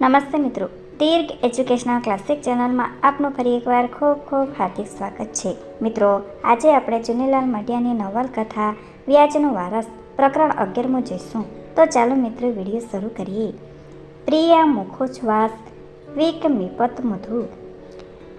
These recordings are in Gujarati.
નમસ્તે મિત્રો. દીર્ઘ એજ્યુકેશનલ ક્લાસિક ચેનલમાં આપનું ફરી એકવાર ખૂબ ખૂબ હાર્દિક સ્વાગત છે. મિત્રો, આજે આપણે ચુનીલાલ મઢિયાની નવલકથા, વ્યાજનો વારસ, પ્રકરણ અગિયારમું જોઈશું. તો ચાલો મિત્રો, વીડિયો શરૂ કરીએ. પ્રિયા મુખોચ્છવાસ વિક મિપત મધુ.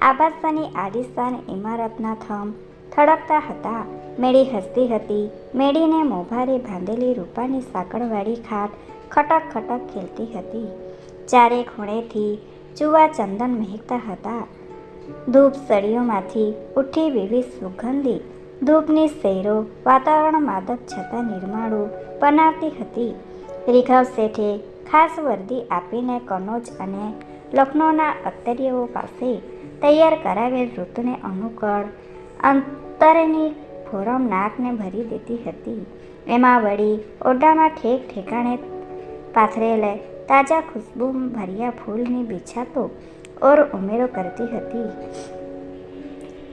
આભાસાની આલિશાન ઇમારતના થમ થડકતા હતા. મેળી હસતી હતી. મેળીને મોભારે બાંધેલી રૂપાની સાંકળવાળી ખાટ ખટક ખટક ખેલતી હતી. ચારે ખૂણેથી ચૂવા ચંદન મહેકતા હતા. ધૂપ સળીઓમાંથી ઉઠી વિવિધ સુગંધી, ધૂપની શેરો, વાતાવરણ માદક છતાં નિર્માણો બનાવતી હતી. રીઘવ શેઠે ખાસ વર્દી આપીને કનોજ અને લખનૌના અત્તરીઓ પાસે તૈયાર કરાવેલ ઋતુને અનુકૂળ અંતરેની ફોરમ નાકને ભરી દેતી હતી. એમાં વળી ઓરડામાં ઠેક ઠેકાણે પાથરેલે તાજા ખુશ્બુ ભર્યા ફૂલની બિછાતો ઓર ઉમેરો કરતી હતી.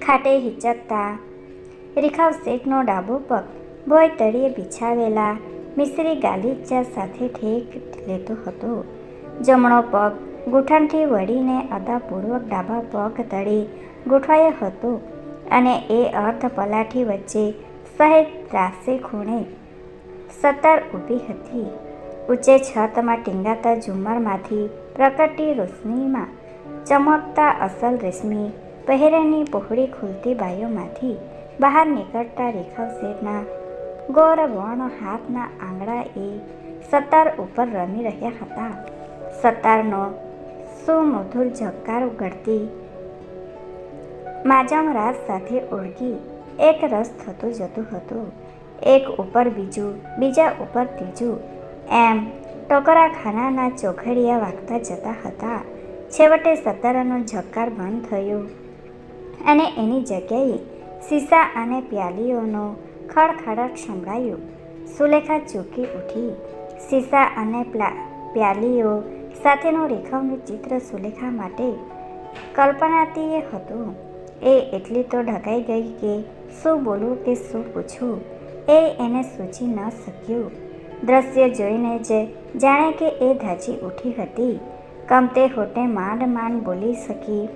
ખાટે હિચકતા, રીખાવ શેઠનો ડાબો પગ ભોય તળીએ બિછાવેલા, મિશ્રી ગાલીચા સાથે ઠેક લેતો હતો. જમણો પગ, ગૂંઠણથી વળીને અદાપૂર્વક ડાબા પગ તળે ગોઠવાયો હતો અને એ અર્ધ પલાઠી વચ્ચે સહેજ ત્રાસે ખૂણે સતર ઊભી હતી. ઊંચે છતમાં ટીંગાતા ઝુમ્મરમાંથી પ્રકટી રોશનીમાં ચમકતા અસલ રેશમી પહેરેની પહોળી ખુલતી બાઈઓમાંથી બહાર નીકળતા રેખા શેરના ગૌરવર્ણ હાથના આંગળા એ સતાર ઉપર રમી રહ્યા હતા. સતારનો સુમધુર ઝક્કાર ઉગડતી માજમ રાત સાથે ઓળગી એક રસ થતું જતું હતું. એક ઉપર બીજું, બીજા ઉપર ત્રીજું એમ. ટોકરાખાનાના ચોઘડિયા વાગતા જતા હતા. છેવટે સતારાનો ઝક્કાર બંધ થયો અને એની જગ્યાએ સીસા અને પ્યાલીઓનો ખડખડાટ સંભળાયો. સુલેખા ચૂકી ઉઠી. સીસા અને પ્યાલીઓ સાથેનું રેખાઓનું ચિત્ર સુલેખા માટે કલ્પનાતીય હતું. એ એટલી તો ઢકાઈ ગઈ કે શું બોલવું કે શું પૂછવું એ એને સૂચી ન શક્યું. દ્રશ્ય જોઈને જ જાણે કે એ ધાજી ઉઠી હતી. કમતે હોટે માંડ માંડ બોલી શકી,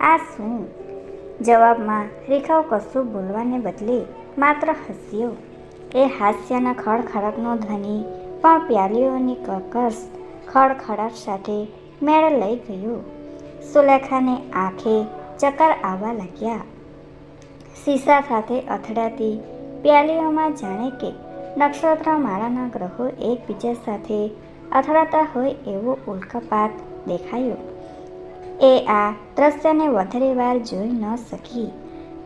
આ શું? જવાબમાં રેખાઓ કશું બોલવાને બદલે માત્ર હસ્યો. એ હાસ્યના ખડખડાટનો ધ્વનિ, પણ પ્યાલીઓની કર્કશ ખડખડાટ સાથે મેળ લઈ ગયો. સુલેખાને આંખે ચક્કર આવવા લાગ્યા. સીસા સાથે અથડાતી પ્યાલીઓમાં જાણે કે નક્ષત્ર માળાના ગ્રહો એકબીજા સાથે અથડાતા હોય એવો ઉલ્કાપાત દેખાયો. એ આ દ્રશ્યને વધારે વાર જોઈ ન શકી.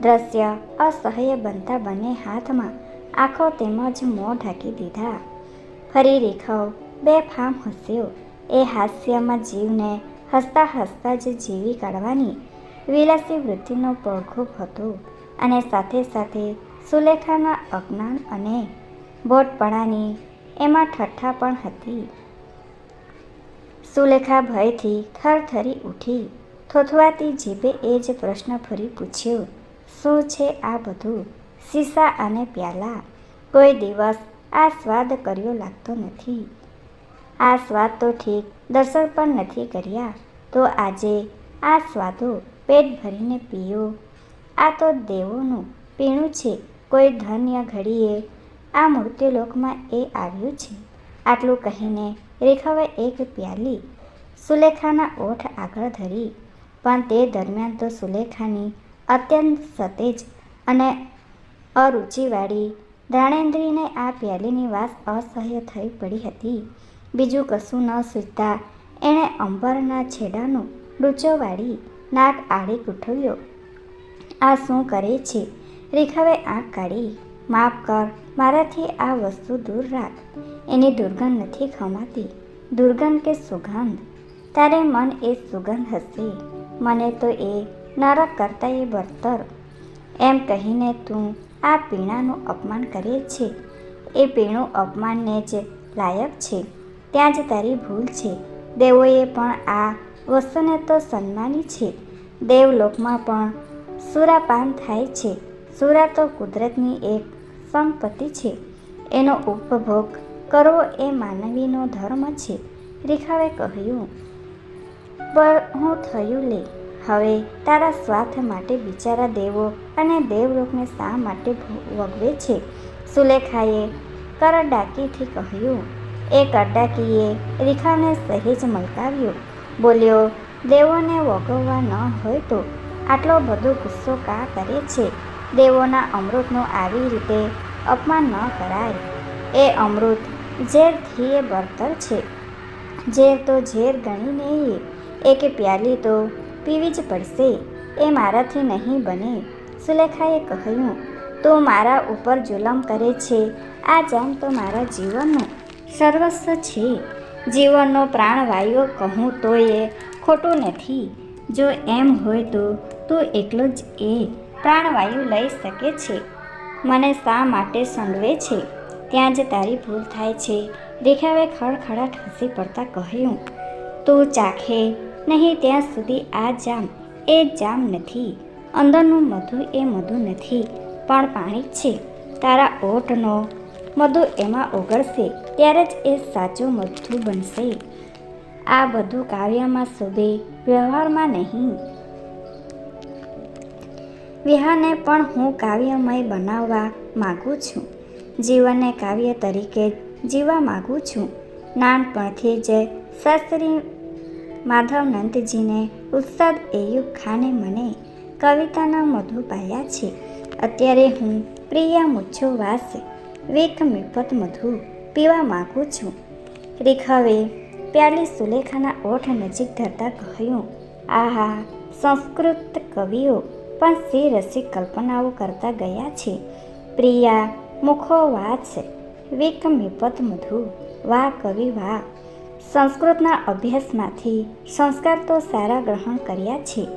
દ્રશ્ય અસહ્ય બનતા બંને હાથમાં આંખો તેમજ મોં ઢાંકી દીધા. ફરી રેખાઓ બે ફામ હસ્યો. એ હાસ્યમાં જીવને હસતા હસતા જ જીવી કાઢવાની વિલાસી વૃત્તિનો પડઘોપ હતો અને સાથે સાથે સુલેખાના અજ્ઞાન અને બોટપણાની, એમાં ઠઠ્ઠા પણ હતી. સુલેખા ભયથી થરથરી ઉઠી. થોથવાતી જીભે એ જ પ્રશ્ન ફરી પૂછ્યો, શું છે આ બધું? સીસા અને પ્યાલા? કોઈ દિવસ આ સ્વાદ કર્યો લાગતો નથી. આ સ્વાદ તો ઠીક, દર્શન પણ નથી કર્યા. તો આજે આ સ્વાદો પેટ ભરીને પીઓ. આ તો દેવોનું પીણું છે. કોઈ ધન્ય ઘડીએ આ મૃત્યુલોકમાં એ આવ્યું છે. આટલું કહીને રેખાવે એક પ્યાલી સુલેખાના ઓઠ આગળ ધરી. પણ તે દરમિયાન તો સુલેખાની અત્યંત સતેજ અને અરુચિવાળી ધ્રાણેન્દ્રીને આ પ્યાલીની વાસ અસહ્ય થઈ પડી હતી. બીજું કશું ન સૂચતા એણે અંબરના છેડાનું ડૂચો વાળી નાક આડી ગૂંઠવ્યો. આ શું કરે છે? રેખાવે આંખ કાઢી. માફ કર, મારાથી આ વસ્તુ દૂર રાખ. એની દુર્ગંધ નથી ખમાતી. દુર્ગંધ કે સુગંધ? તારે મન એ સુગંધ હશે. મને તો એ નરક કરતાં એ બરતર. એમ કહીને તું આ પીણાનું અપમાન કરે છે. એ પીણું અપમાનને જ લાયક છે. ત્યાં જ તારી ભૂલ છે. દેવોએ પણ આ વસ્તુને તો સન્માની છે. દેવલોકમાં પણ સુરાપાન થાય છે. સુરા તો કુદરતની એક સંપત્તિ છે. એનો ઉપભોગ કરવો એ માનવીનો ધર્મ છે રેખાવે કહ્યું. પણ હું થયું લે. હવે તારા સ્વાર્થ માટે બિચારા દેવો અને દેવલોકને શા માટે વગવે છે? સુલેખાએ કરડાકીથી કહ્યું. એ કરડાકીએ રેખાને સહેજ મલકાવ્યો. બોલ્યો, દેવોને વગવવા ન હોય તો આટલો બધો ગુસ્સો કા કરે છે? દેવોના અમૃતનું આવી રીતે અપમાન ન કરાય. એ અમૃત ઝેરથી એ બરતર છે. ઝેર તો ઝેર ગણીને એક પ્યાલી તો પીવી જ પડશે. એ મારાથી નહીં બને, સુલેખાએ કહ્યું. તું મારા ઉપર જુલમ કરે છે. આ જામ તો મારા જીવનનું સર્વસ્વ છે. જીવનનો પ્રાણવાયુ કહું તો એ ખોટું નથી. જો એમ હોય તો તું એકલો જ એ. પ્રાણવાયુ લઈ શકે છે. મને શા માટે સંડવે છે? ત્યાં જ તારી ભૂલ થાય છે. રેખાવે ખડખડાટ હસી પડતા કહ્યું. તું ચાખે, નહીં ત્યાં સુધી આ જામ. એ જામ નથી. અંદરનું મધુ એ મધુ નથી. પણ પાણી છે. તારા ઓટનો મધુ એમાં ઓગળશે. ત્યારે જ એ સાચું મધુ બનશે. આ બધું કાવ્યમાં શોધે વ્યવહારમાં નહીં. વિહાને પણ હું કાવ્યમય બનાવવા માગું છું. જીવનને કાવ્ય તરીકે જીવવા માગું છું. નાનપણથી જ શાસ્ત્રી માધવનંદજીને ઉસ્તાદ એયુબ ખાને મને કવિતાના મધુ પાયા છે. અત્યારે હું પ્રિયા મુચ્છો વાસ, વેક મિપત મધુ પીવા માગું છું. રેખાવે પ્યાલી સુલેખાના ઓઠ નજીક ધરતા કહ્યું, આહા, સંસ્કૃત કવિઓ પણ સે રસિક કલ્પનાઓ કરતા ગયા છે. પ્રિયા, મુખો વાચ વેક મિપત મધુ, વાહ કવિ વાહ. સંસ્કૃતના અભ્યાસમાંથી સંસ્કાર તો સારા ગ્રહણ કર્યા છે.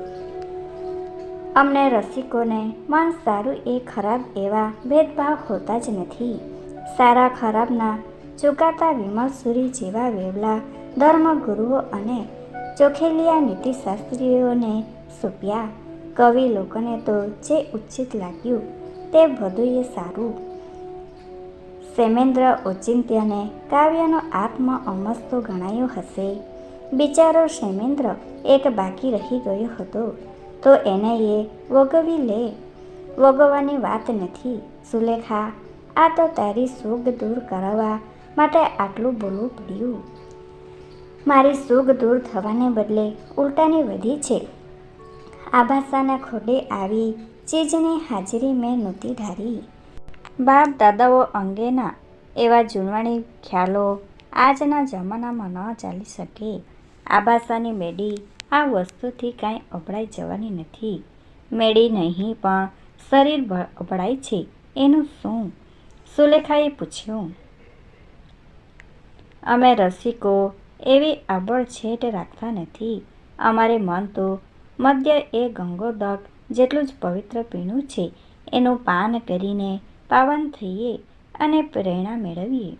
અમને રસિકોને મન સારું એ ખરાબ એવા ભેદભાવ હોતા જ નથી. સારા ખરાબના ચૂકાતા વિમલસુરી જેવા વેવલા ધર્મગુરુઓ અને ચોખેલિયા નીતિશાસ્ત્રીઓને સોંપ્યા. કવિ લોકોને તો જે ઉચિત લાગ્યું તે બધું એ સારું. સેમેન્દ્ર ઓચિંત્યને કાવ્યનો આત્મ અમસ્તો ગણાયો હશે. બિચારો સેમેન્દ્ર એક બાકી રહી ગયો હતો, તો એને એ વગવી લે. વગવાની વાત નથી, સુલેખા, આ તો તારી સુગ દૂર કરાવવા માટે આટલું બોલવું પડ્યું. મારી સુગ દૂર થવાને બદલે ઉલટાની વધી છે. આભાસાના ખોડે આવી ચીજની હાજરી મેં નહોતી ધારી. બાપ દાદાઓ અંગેના એવા જૂનવાણી ખ્યાલો આજના જમાનામાં ન ચાલી શકે. આભાસાની મેડી આ વસ્તુથી કાંઈ અભળાઈ જવાની નથી. મેડી નહીં, પણ શરીર અભળાય છે, એનું શું? સુલેખાએ પૂછ્યું. અમે રસિકો એવી આબળછેટ રાખતા નથી. અમારે મન તો મદ્ય એ ગંગોદક જેટલું જ પવિત્ર પીણું છે. એનું પાન કરીને પાવન થઈએ અને પ્રેરણા મેળવીએ.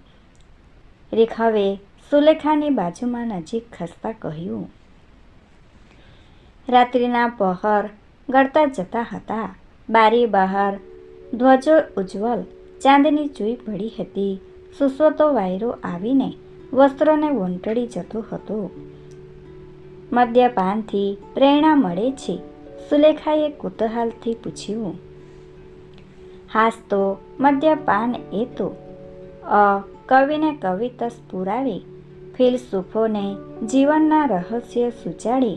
રેખાવે સુલેખાની બાજુમાં નજીક ખસતા કહ્યું. રાત્રિના પહર ગળતા જતા હતા. બારી બહાર ધ્વજો ઉજ્જવલ, ચાંદની ચૂઈ પડી હતી. સુસવતો વાયરો આવીને વસ્ત્રોને વંટળી જતો હતો. મદ્યપાનથી પ્રેરણા મળે છે. સુલેખાએ કુતૂહલથી પૂછ્યું, હાસ તો મદ્યપાન એ તો અ કવિને કવિતસ પુરાવે ફિલસૂફોને જીવનના રહસ્ય સૂચાડે,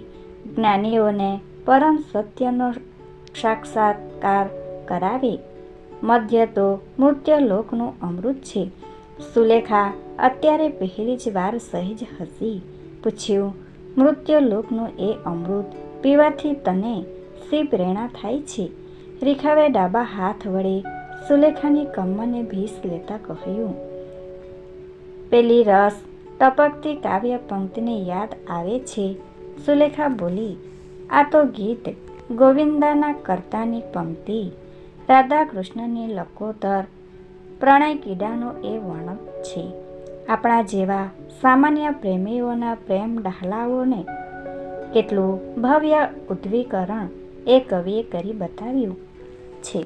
જ્ઞાનીઓને પરમ સત્યનો સાક્ષાત્કાર કરાવે. મધ્ય તો મૃત્યુલોકનું અમૃત છે. સુલેખા અત્યારે પહેલી જ વાર સહેજ હસી. પૂછ્યું મૃત્યુલોકનું એ અમૃત પીવાથી તને શી પ્રેરણા થાય છે? રેખાવે ડાબા હાથ વડે સુલેખાની કમરને ભીસ લેતા કહ્યું, પેલી રસ ટપકતી કાવ્ય પંક્તિને યાદ આવે છે. સુલેખા બોલી, આ તો ગીત ગોવિંદાના કર્તાની પંક્તિ. રાધા કૃષ્ણની લકોતર પ્રણય કીડાનો એ વર્ણક છે. આપણા જેવા સામાન્ય પ્રેમીઓના પ્રેમ ડહાલાઓને કેટલું ભવ્ય ઉદ્વીકરણ એ કવિએ કરી બતાવ્યું છે.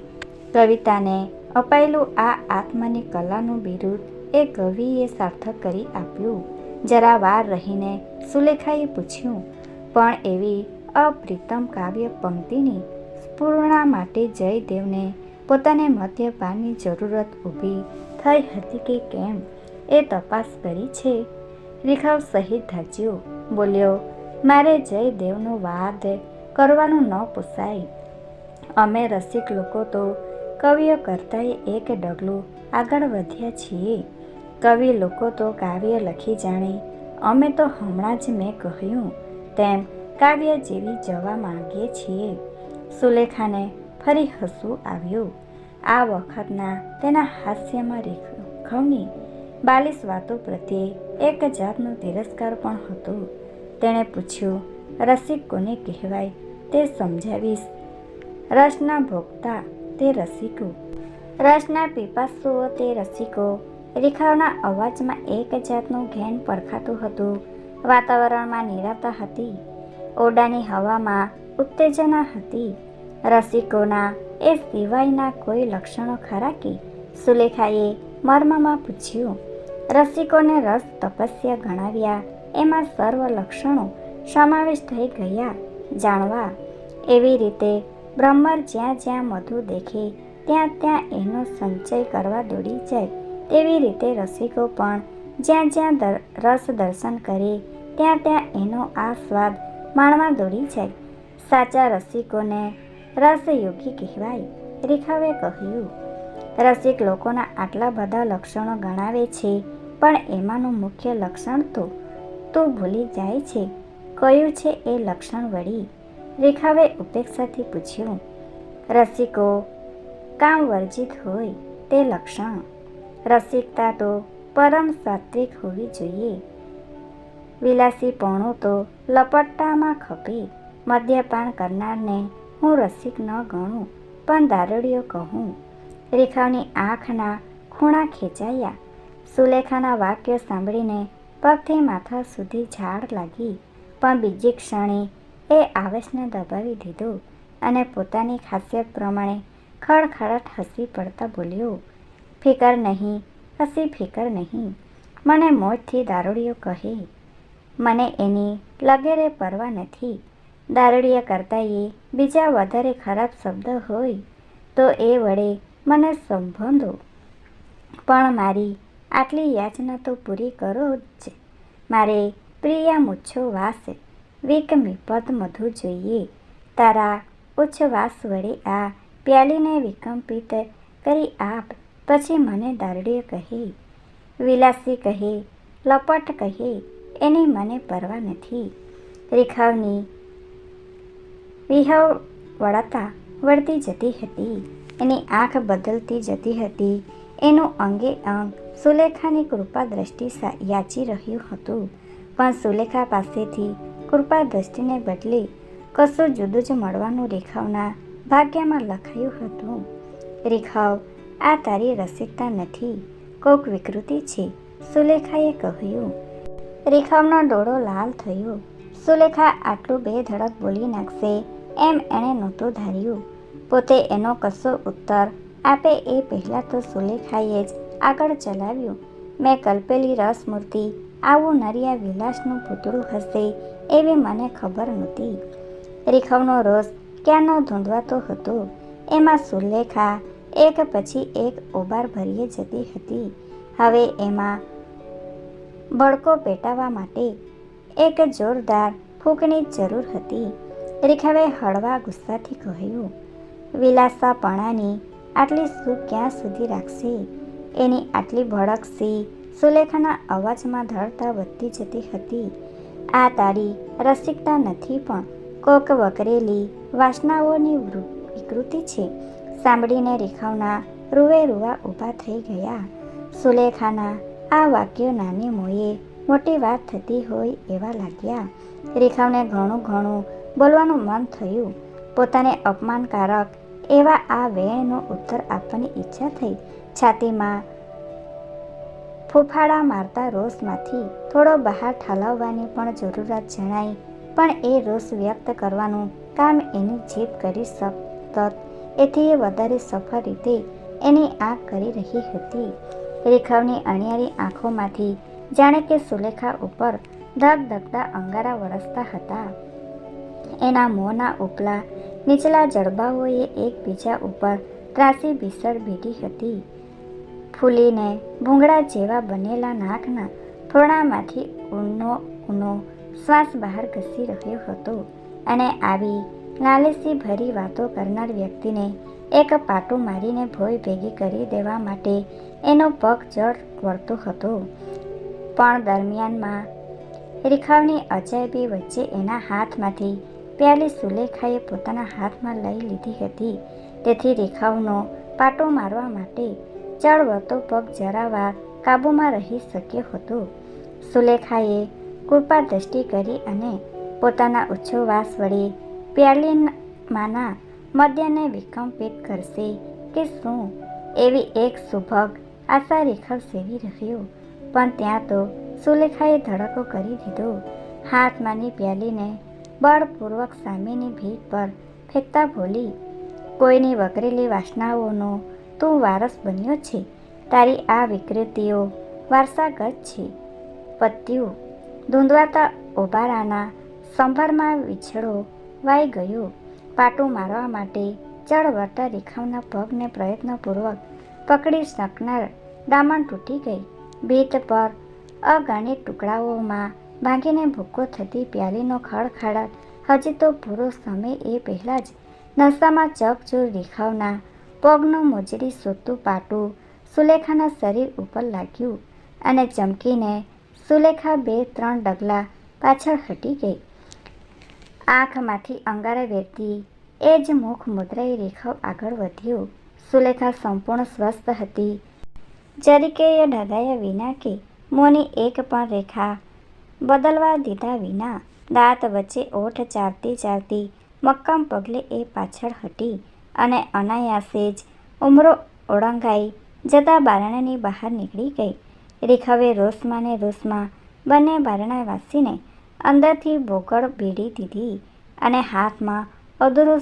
કવિતાને અપાયેલું આ આત્માની કલાનું બિરુદ એ કવિએ સાર્થક કરી આપ્યું. જરા વાર રહીને સુલેખાએ પૂછ્યું, પણ એવી અપ્રિતમ કાવ્ય પંક્તિની સ્પૂર્ણા માટે જયદેવને પોતાને મદ્યપાનની જરૂરત ઊભી થઈ હતી કે કેમ? એ તપાસ કરી છે. રેખાવ સહિત ધાચ્યો બોલ્યો, મારે જયદેવનો વાદ કરવાનું ન પોસાય. અમે રસિક લોકો તો કવિઓ કરતાંય એક ડગલું આગળ વધ્યા છીએ. કવિ લોકો તો કાવ્ય લખી જાણે. અમે તો હમણાં જ મેં કહ્યું તેમ કાવ્ય જેવી જવા માંગીએ છીએ. સુલેખાને ફરી હસવું આવ્યું. આ વખતના તેના હાસ્યમાં રેખવની બાલીસ વાતો પ્રત્યે એક જાતનો તિરસ્કાર પણ હતો. તેણે પૂછ્યું, રસિક કોને કહેવાય? તે સમજાવીશ. રસના ભોગતા તે રસિકો. રસના પીપાસુઓ તે રસિકો. રેખાઓના અવાજમાં એક જાતનું ઘેન પરખાતું હતું. વાતાવરણમાં નિરાતા હતી. ઓરડાની હવામાં ઉત્તેજના હતી. રસિકોના એ સિવાયના કોઈ લક્ષણો ખરા કે? સુલેખાએ મર્મમાં પૂછ્યું રસિકોને રસ તપસ્યા ગણાવ્યા. એમાં સર્વ લક્ષણો સમાવેશ થઈ ગયા. જાણવા, એવી રીતે બ્રહ્મર જ્યાં જ્યાં મધુ દેખે, ત્યાં ત્યાં એનો સંચય કરવા દોડી જાય. તેવી રીતે રસિકો પણ જ્યાં જ્યાં રસ દર્શન કરે, ત્યાં ત્યાં એનો આ સ્વાદ માણવા દોડી જાય. સાચા રસિકોને રસયોગી કહેવાય. રેખાવે કહ્યું. રસિક લોકોના આટલા બધા લક્ષણો ગણાવે છે. પણ એમાંનું મુખ્ય લક્ષણ તો તો ભૂલી જાય છે. કયું છે એ લક્ષણ વળી? રેખાવે ઉપેક્ષાથી પૂછ્યું. રસિકો, કામ વર્જિત હોય તે લક્ષણ. રસિકતા તો પરમ સાત્વિક હોવી જોઈએ. વિલાસીપણું તો લપટ્ટામાં ખપે. મદ્યપાન કરનારને હું રસિક ન ગણું, પણ દારૂડિયો કહું. રેખાની આંખના ખૂણા ખેંચાયા. સુલેખાના વાક્ય સાંભળીને પગથી માથા સુધી ઝાડ લાગી. પણ બીજી ક્ષણે એ આવેશને દબાવી દીધો અને પોતાની ખાસિયત પ્રમાણે ખડખડાટ હસી પડતા બોલ્યો, ફિકર નહીં, હસી ફિકર નહીં. મને મોજથી દારૂડીઓ કહે. મને એની લગેરે પરવા નથી. દારૂડિયા કરતાં એ બીજા વધારે ખરાબ શબ્દ હોય તો એ વડે મને સંબોધો પણ મારી આટલી યાચના તો પૂરી કરો જ મારે પ્રિયા મૂછો વાસ વિકમી પદ મધુ જોઈએ. તારા ઉચ્છવાસ વડે આ પ્યાલીને વિકંપિત કરી આપ, પછી મને દારડીએ કહે. વિલાસી કહે, લપટ કહે, એની મને પરવા નથી. રેખાવની વિહવ વળતા વળતી જતી હતી, એની આંખ બદલતી જતી હતી. એનું અંગે અંગ સુલેખાની કૃપા દ્રષ્ટિ યાચી રહ્યું હતું. પણ સુલેખા પાસેથી કૃપા દ્રષ્ટિને બદલે કશું જુદું જ મળવાનું રેખાવના ભાગ્યમાં લખાયું હતું. રેખાવ આ તારી રસિકતા નથી કોક વિકૃતિ છે, સુલેખાએ કહ્યું. રેખાવનો ડોળો લાલ થયો. સુલેખા આટલું બે ધડક બોલી નાખશે એમ એણે નહોતું ધાર્યું. પોતે એનો કશો ઉત્તર આપે એ પહેલાં તો સુલેખાએ જ. આગળ ચલાવ્યું. મેં કલ્પેલી રસમૂર્તિ. આવું નરિયા વિલાસનું પૂતળું હશે એવી મને ખબર નહોતી. રીખવનો રોષ ક્યાંનો ધૂંધવાતો હતો? એમાં સુલેખા એક પછી એક ઓબાર ભરીએ જતી હતી. હવે એમાં ભડકો પેટાવવા માટે એક જોરદાર ફૂંકની જરૂર હતી. રીખવે હળવા ગુસ્સાથી કહ્યું, વિલાસાપણાની આટલી સૂક ક્યાં સુધી રાખશે? એની આટલી ભડક સી સુલેખાના અવાજમાં ધડતા વધતી જતી હતી. આ તારી રસિકતા નથી પણ કોક વકરેલી વાસનાઓની વિકૃતિ છે. સાંભળીને રેખાવના રૂવે રૂવા ઊભા થઈ ગયા. સુલેખાના આ વાક્યો નાની મોયે મોટી વાત થતી હોય એવા લાગ્યા. રેખાવને ઘણું ઘણું બોલવાનું મન થયું. પોતાને અપમાનકારક એવા આ વેણનો ઉત્તર આપવાની ઈચ્છા થઈ. છાતીમાં ફૂફાડા મારતા રોષમાંથી થોડો બહાર ઠાલવવાની પણ જરૂરત જણાઈ, પણ એ રોષ વ્યક્ત કરવાનું કામ એની જીભ કરી સતત એથી એ વધારે સફળ રીતે એની આંખ કરી રહી હતી. રેખાવની અણિયારી આંખોમાંથી જાણે કે સુલેખા ઉપર ધગધગતા અંગારા વરસતા હતા. એના મોંના ઉપલા નીચલા જડબાઓએ એકબીજા ઉપર ત્રાસી ભીસર ભીટી હતી. ફૂલીને ભૂંગળા જેવા બનેલા નાકના થોડામાંથી ઊનો ઊનો શ્વાસ બહાર ઘસી રહ્યો હતો અને આવી લાલસી ભરી વાતો કરનાર વ્યક્તિને એક પાટું મારીને ભોય ભેગી કરી દેવા માટે એનો પગ જડ વળતો હતો. પણ દરમિયાનમાં રીખાવની અજાયબી વચ્ચે એના હાથમાંથી પ્યાલી સુલેખાએ પોતાના હાથમાં લઈ લીધી હતી. તેથી રેખાવનો પાટો મારવા માટે ચળવતો પગ જરાવાર કાબૂમાં રહી શક્યો હતો. સુલેખાએ કૃપા દ્રષ્ટિ કરી અને પોતાના ઉચ્છવાસ વડે પ્યાલીમાંના મદ્યને વિકંપિત કરશે કે શું એવી એક સુભગ આશા રેખા સેવી રહ્યો. પણ ત્યાં તો સુલેખાએ ધડકો કરી દીધો. હાથમાંની પ્યાલીને બળપૂર્વક સામેની ભીત પર ફેંકતા બોલી, કોઈની વકરેલી વાસનાઓનો તું વારસ બન્યો છે? તારી આ વિકૃતિઓ વારસાગત છે. પત્યું, ધૂંધવાતા ઓબારાના સંભારમાં વિછળો વાઈ ગયો. પાટું મારવા માટે ચળવળતા રેખાવના પગને પ્રયત્નપૂર્વક પકડી શકનાર દામણ તૂટી ગઈ. ભીત પર અગણિત ટુકડાઓમાં ભાંગીને ભૂકો થતી પ્યાલીનો ખડખડાટ હજી તો પૂરો સમય એ પહેલાં જ નશામાં ચકચૂર રેખાવના પગનું મોજડી સોતું પાટું સુલેખાના શરીર ઉપર લાગ્યું અને ચમકીને સુલેખા બે ત્રણ ડગલા પાછળ હટી ગઈ. આંખમાંથી અંગારે વેરતી એ જ મુખ મુદ્રાએ રેખાવ આગળ વધ્યો. સુલેખા સંપૂર્ણ સ્વસ્થ હતી. જરીકે એ ડગાયા વિના કે મોની એક પણ રેખા બદલવા દીધા વિના દાંત વચ્ચે ઓઠ ચારતી ચારતી મક્કમ પગલે એ પાછળ હટી અને અનાયાસે જ ઉમરો ઓળંગાઈ જતા બારણાની બહાર નીકળી ગઈ. રેખાવે રોષમાં ને રોષમાં બંને બારણા વાસીને અંદરથી બોગળ ભીડી દીધી અને હાથમાં અધૂરો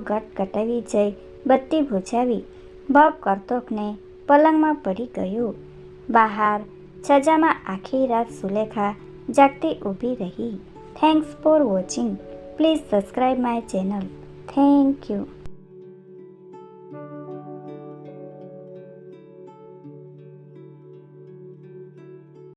ગટ કટાવી જઈ બત્તી ભૂજાવી ભગ કરતોકને પલંગમાં પડી ગયું. બહાર છજામાં આખી રાત સુલેખા જાગતી ઊભી રહી. Thanks for watching please subscribe my channel thank you